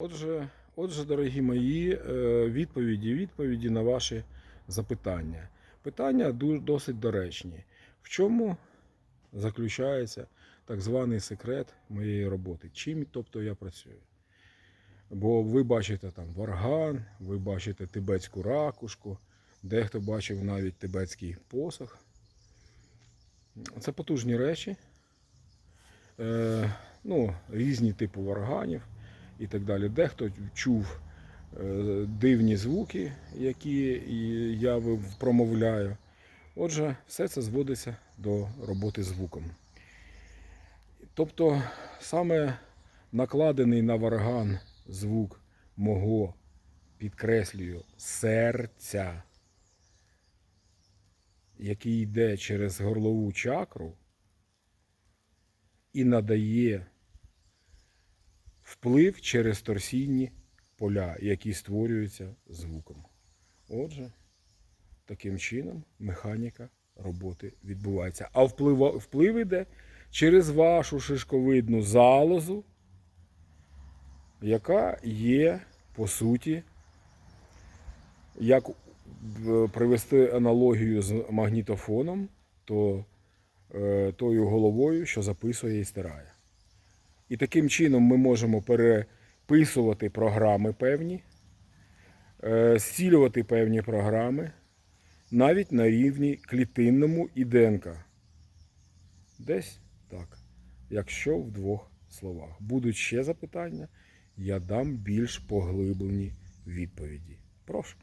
Отже, отже, дорогі мої, е, відповіді, відповіді на ваші запитання. Питання досить доречні. В чому заключається так званий секрет моєї роботи? Чим, тобто, я працюю? Бо ви бачите там варган, ви бачите тибетську ракушку, дехто бачив навіть тибетський посох. Це потужні речі. Е, ну, різні типи варганів і так далі. Дехто чув е, дивні звуки, які я промовляю. Отже, все це зводиться до роботи звуком. Тобто, саме накладений на варган звук мого, підкреслюю, серця, який йде через горлову чакру і надає вплив через торсійні поля, які створюються звуком. Отже, таким чином механіка роботи відбувається. А вплив, вплив іде через вашу шишковидну залозу, яка є, по суті, як привести аналогію з магнітофоном, то е, тою головою, що записує і стирає. І таким чином ми можемо переписувати програми певні, е, зцілювати певні програми навіть на рівні клітинному і ДНК. Десь так. Якщо в двох словах. Будуть ще запитання, я дам більш поглиблені відповіді. Прошу.